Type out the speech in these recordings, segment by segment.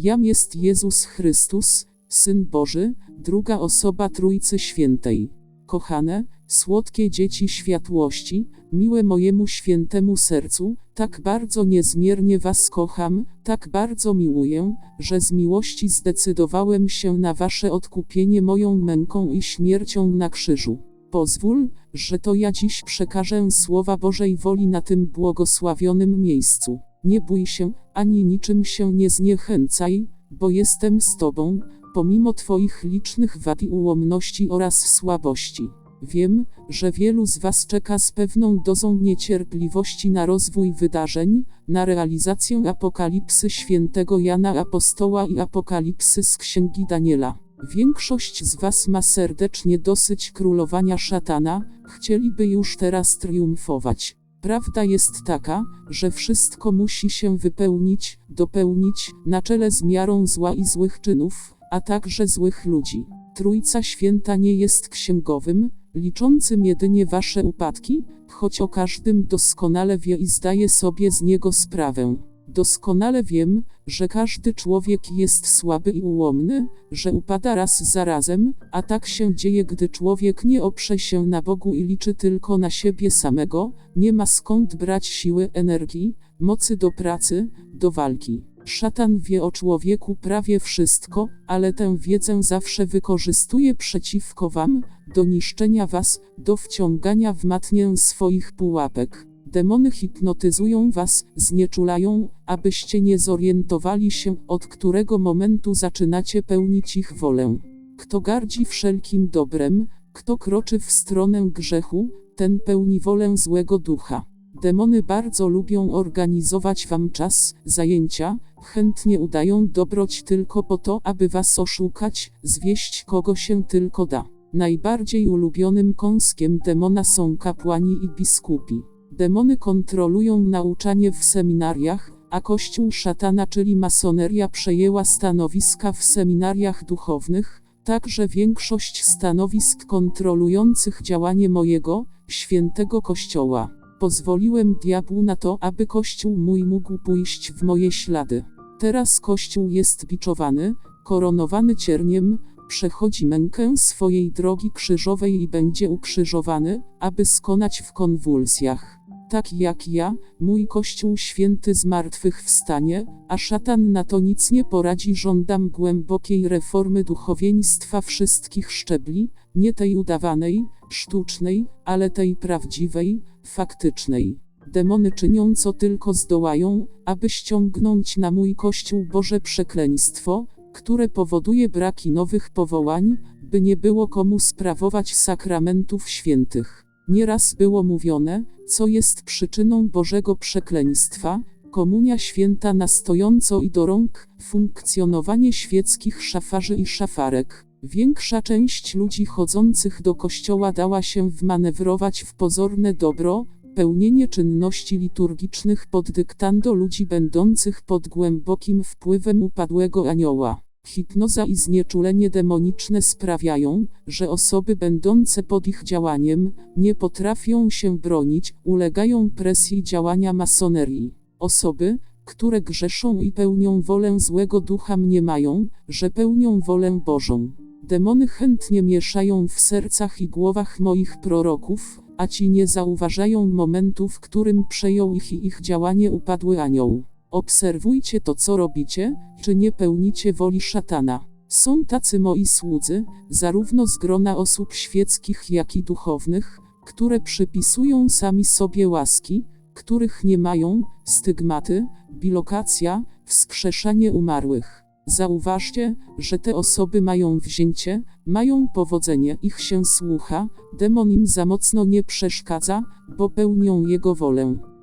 Jam jest Jezus Chrystus, Syn Boży, druga osoba Trójcy Świętej. Kochane, słodkie dzieci światłości, miłe mojemu świętemu sercu, tak bardzo niezmiernie Was kocham, tak bardzo miłuję, że z miłości zdecydowałem się na Wasze odkupienie moją męką i śmiercią na krzyżu. Pozwól, że to ja dziś przekażę słowa Bożej woli na tym błogosławionym miejscu. Nie bój się, ani niczym się nie zniechęcaj, bo jestem z Tobą, pomimo Twoich licznych wad i ułomności oraz słabości. Wiem, że wielu z Was czeka z pewną dozą niecierpliwości na rozwój wydarzeń, na realizację apokalipsy świętego Jana Apostoła i apokalipsy z księgi Daniela. Większość z Was ma serdecznie dosyć królowania szatana, chcieliby już teraz triumfować. Prawda jest taka, że wszystko musi się wypełnić, dopełnić, na czele z miarą zła i złych czynów, a także złych ludzi. Trójca Święta nie jest księgowym, liczącym jedynie wasze upadki, choć o każdym doskonale wie i zdaje sobie z niego sprawę. Doskonale wiem, że każdy człowiek jest słaby i ułomny, że upada raz za razem, a tak się dzieje, gdy człowiek nie oprze się na Bogu i liczy tylko na siebie samego, nie ma skąd brać siły, energii, mocy do pracy, do walki. Szatan wie o człowieku prawie wszystko, ale tę wiedzę zawsze wykorzystuje przeciwko wam, do niszczenia was, do wciągania w matnię swoich pułapek. Demony hipnotyzują was, znieczulają, abyście nie zorientowali się, od którego momentu zaczynacie pełnić ich wolę. Kto gardzi wszelkim dobrem, kto kroczy w stronę grzechu, ten pełni wolę złego ducha. Demony bardzo lubią organizować wam czas, zajęcia, chętnie udają dobroć tylko po to, aby was oszukać, zwieść kogo się tylko da. Najbardziej ulubionym kąskiem demona są kapłani i biskupi. Demony kontrolują nauczanie w seminariach, a kościół szatana, czyli masoneria, przejęła stanowiska w seminariach duchownych, także większość stanowisk kontrolujących działanie mojego, świętego kościoła. Pozwoliłem diabłu na to, aby kościół mój mógł pójść w moje ślady. Teraz kościół jest biczowany, koronowany cierniem, przechodzi mękę swojej drogi krzyżowej i będzie ukrzyżowany, aby skonać w konwulsjach. Tak jak ja, mój Kościół święty z martwych wstanie, a szatan na to nic nie poradzi. Żądam głębokiej reformy duchowieństwa wszystkich szczebli, nie tej udawanej, sztucznej, ale tej prawdziwej, faktycznej. Demony czynią co tylko zdołają, aby ściągnąć na mój Kościół Boże przekleństwo, które powoduje braki nowych powołań, by nie było komu sprawować sakramentów świętych. Nieraz było mówione, co jest przyczyną Bożego przekleństwa, komunia święta na stojąco i do rąk, funkcjonowanie świeckich szafarzy i szafarek. Większa część ludzi chodzących do kościoła dała się wmanewrować w pozorne dobro, pełnienie czynności liturgicznych pod dyktando ludzi będących pod głębokim wpływem upadłego anioła. Hipnoza i znieczulenie demoniczne sprawiają, że osoby będące pod ich działaniem nie potrafią się bronić, ulegają presji działania masonerii. Osoby, które grzeszą i pełnią wolę złego ducha mniemają, że pełnią wolę Bożą. Demony chętnie mieszają w sercach i głowach moich proroków, a ci nie zauważają momentu, w którym przejął ich i ich działanie upadły anioł. Obserwujcie to, co robicie, czy nie pełnicie woli szatana. Są tacy moi słudzy, zarówno z grona osób świeckich, jak i duchownych, które przypisują sami sobie łaski, których nie mają, stygmaty, bilokacja, wskrzeszanie umarłych. Zauważcie, że te osoby mają wzięcie, mają powodzenie, ich się słucha, demon im za mocno nie przeszkadza, bo pełnią jego wolę.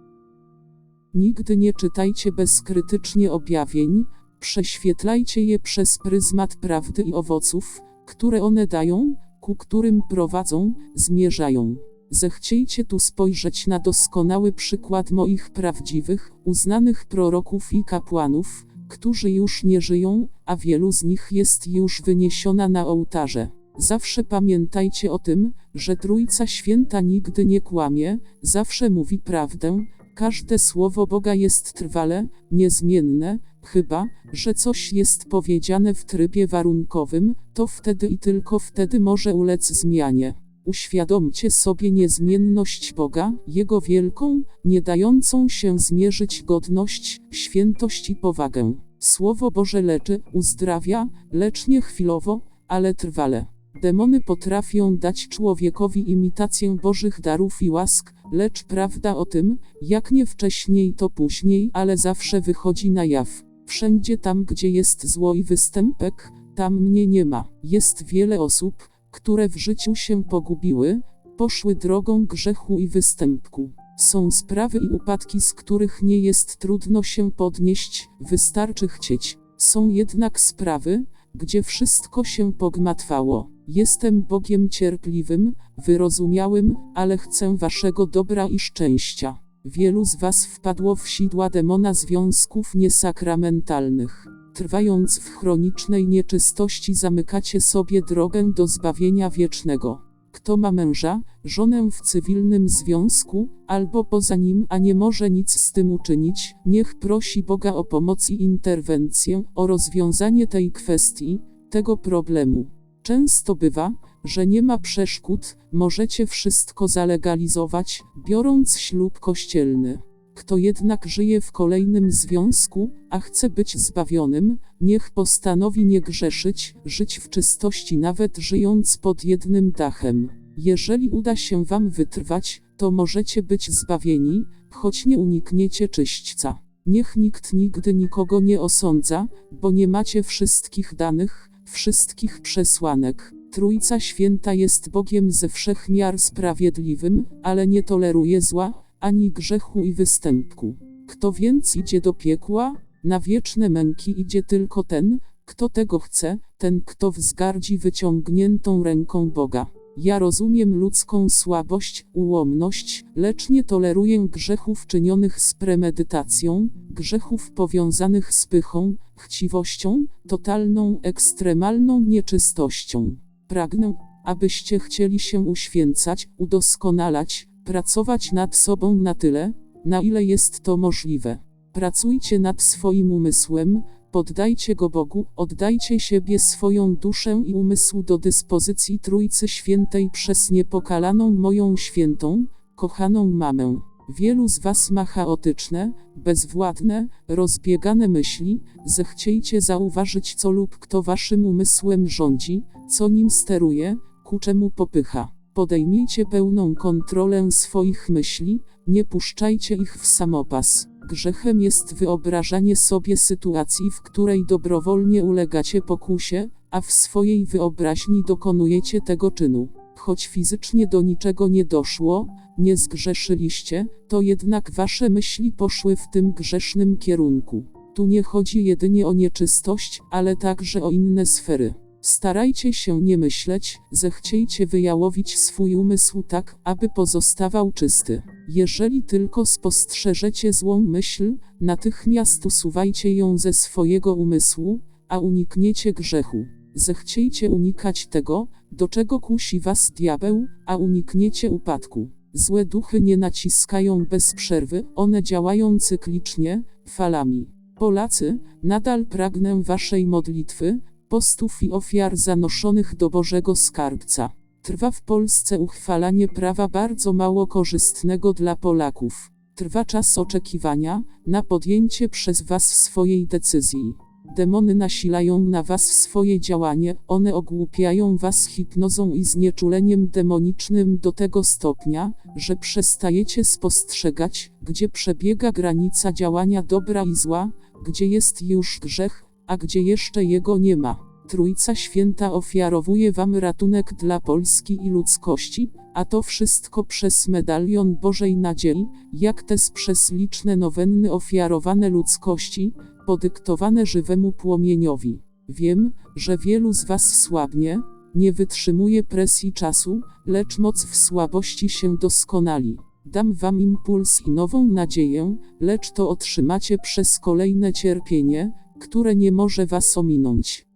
Nigdy nie czytajcie bezkrytycznie objawień, prześwietlajcie je przez pryzmat prawdy i owoców, które one dają, ku którym prowadzą, zmierzają. Zechciejcie tu spojrzeć na doskonały przykład moich prawdziwych, uznanych proroków i kapłanów, którzy już nie żyją, a wielu z nich jest już wyniesiona na ołtarze. Zawsze pamiętajcie o tym, że Trójca Święta nigdy nie kłamie, zawsze mówi prawdę, każde słowo Boga jest trwale, niezmienne, Chyba, że coś jest powiedziane w trybie warunkowym, to wtedy i tylko wtedy może ulec zmianie. Uświadomcie sobie niezmienność Boga, Jego wielką, nie dającą się zmierzyć godność, świętość i powagę. Słowo Boże leczy, uzdrawia, lecz nie chwilowo, ale trwale. Demony potrafią dać człowiekowi imitację Bożych darów i łask, lecz prawda o tym, jak nie wcześniej to później, ale zawsze wychodzi na jaw. Wszędzie tam, gdzie jest zło i występek, tam mnie nie ma. Jest wiele osób, które w życiu się pogubiły, poszły drogą grzechu i występku. Są sprawy i upadki, z których nie jest trudno się podnieść, wystarczy chcieć. Są jednak sprawy, gdzie wszystko się pogmatwało. Jestem Bogiem cierpliwym, wyrozumiałym, ale chcę waszego dobra i szczęścia. Wielu z was wpadło w sidła demona związków niesakramentalnych. Trwając w chronicznej nieczystości zamykacie sobie drogę do zbawienia wiecznego. Kto ma męża, żonę w cywilnym związku, albo poza nim, a nie może nic z tym uczynić, niech prosi Boga o pomoc i interwencję, o rozwiązanie tej kwestii, tego problemu. Często bywa, że nie ma przeszkód, możecie wszystko zalegalizować, biorąc ślub kościelny. Kto jednak żyje w kolejnym związku, a chce być zbawionym, niech postanowi nie grzeszyć, żyć w czystości nawet żyjąc pod jednym dachem. Jeżeli uda się wam wytrwać, to możecie być zbawieni, choć nie unikniecie czyśćca. Niech nikt nigdy nikogo nie osądza, bo nie macie wszystkich danych, wszystkich przesłanek. Trójca Święta jest Bogiem ze wszechmiar sprawiedliwym, ale nie toleruje zła, ani grzechu i występku. Kto więc idzie do piekła, na wieczne męki idzie tylko ten, kto tego chce, ten kto wzgardzi wyciągniętą ręką Boga. Ja rozumiem ludzką słabość, ułomność, lecz nie toleruję grzechów czynionych z premedytacją, grzechów powiązanych z pychą, chciwością, totalną, ekstremalną nieczystością. Pragnę, abyście chcieli się uświęcać, udoskonalać, pracować nad sobą na tyle, na ile jest to możliwe. Pracujcie nad swoim umysłem, poddajcie go Bogu, oddajcie siebie swoją duszę i umysł do dyspozycji Trójcy Świętej przez niepokalaną moją świętą, kochaną mamę. Wielu z was ma chaotyczne, bezwładne, rozbiegane myśli, zechciejcie zauważyć co lub kto waszym umysłem rządzi, co nim steruje, ku czemu popycha. Podejmijcie pełną kontrolę swoich myśli, nie puszczajcie ich w samopas. Grzechem jest wyobrażanie sobie sytuacji, w której dobrowolnie ulegacie pokusie, a w swojej wyobraźni dokonujecie tego czynu. Choć fizycznie do niczego nie doszło, nie zgrzeszyliście, to jednak wasze myśli poszły w tym grzesznym kierunku. Tu nie chodzi jedynie o nieczystość, ale także o inne sfery. Starajcie się nie myśleć, zechciejcie wyjałowić swój umysł tak, aby pozostawał czysty. Jeżeli tylko spostrzeżecie złą myśl, natychmiast usuwajcie ją ze swojego umysłu, a unikniecie grzechu. Zechciejcie unikać tego, do czego kusi was diabeł, a unikniecie upadku. Złe duchy nie naciskają bez przerwy, one działają cyklicznie, falami. Polacy, nadal pragnę waszej modlitwy, postów i ofiar zanoszonych do Bożego Skarbca. Trwa w Polsce uchwalanie prawa bardzo mało korzystnego dla Polaków. Trwa czas oczekiwania na podjęcie przez Was swojej decyzji. Demony nasilają na Was swoje działanie, one ogłupiają Was hipnozą i znieczuleniem demonicznym do tego stopnia, że przestajecie spostrzegać, gdzie przebiega granica działania dobra i zła, gdzie jest już grzech, a gdzie jeszcze jego nie ma. Trójca Święta ofiarowuje Wam ratunek dla Polski i ludzkości, a to wszystko przez medalion Bożej Nadziei, jak też przez liczne nowenny ofiarowane ludzkości, podyktowane żywemu płomieniowi. Wiem, że wielu z Was słabnie, nie wytrzymuje presji czasu, lecz moc w słabości się doskonali. Dam Wam impuls i nową nadzieję, lecz to otrzymacie przez kolejne cierpienie, które nie może Was ominąć.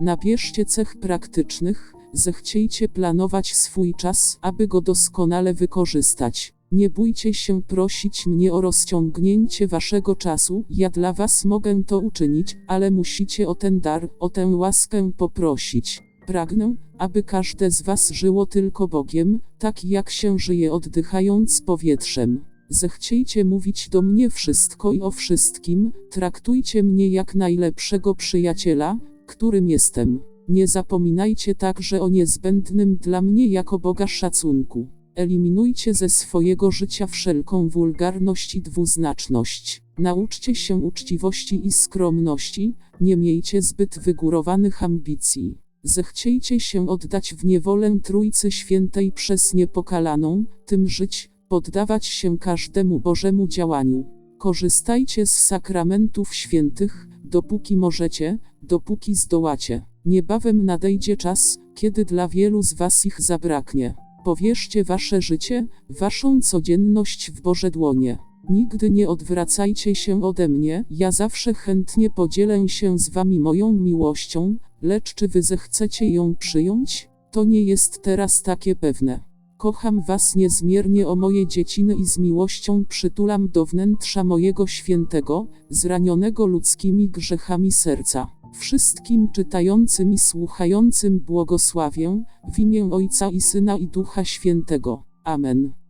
Nabierzcie cech praktycznych, zechciejcie planować swój czas, aby go doskonale wykorzystać. Nie bójcie się prosić mnie o rozciągnięcie waszego czasu, ja dla was mogę to uczynić, ale musicie o ten dar, o tę łaskę poprosić. Pragnę, aby każde z was żyło tylko Bogiem, tak jak się żyje oddychając powietrzem. Zechciejcie mówić do mnie wszystko i o wszystkim, traktujcie mnie jak najlepszego przyjaciela, którym jestem. Nie zapominajcie także o niezbędnym dla mnie jako Boga szacunku. Eliminujcie ze swojego życia wszelką wulgarność i dwuznaczność. Nauczcie się uczciwości i skromności, nie miejcie zbyt wygórowanych ambicji. Zechciejcie się oddać w niewolę Trójcy Świętej przez niepokalaną, tym żyć, poddawać się każdemu Bożemu działaniu. Korzystajcie z sakramentów świętych, dopóki możecie, dopóki zdołacie. Niebawem nadejdzie czas, kiedy dla wielu z was ich zabraknie. Powierzcie wasze życie, waszą codzienność w Boże dłonie. Nigdy nie odwracajcie się ode mnie, ja zawsze chętnie podzielę się z wami moją miłością, lecz czy wy zechcecie ją przyjąć? To nie jest teraz takie pewne. Kocham was niezmiernie o moje dzieciny i z miłością przytulam do wnętrza mojego świętego, zranionego ludzkimi grzechami serca. Wszystkim czytającym i słuchającym błogosławię, w imię Ojca i Syna i Ducha Świętego. Amen.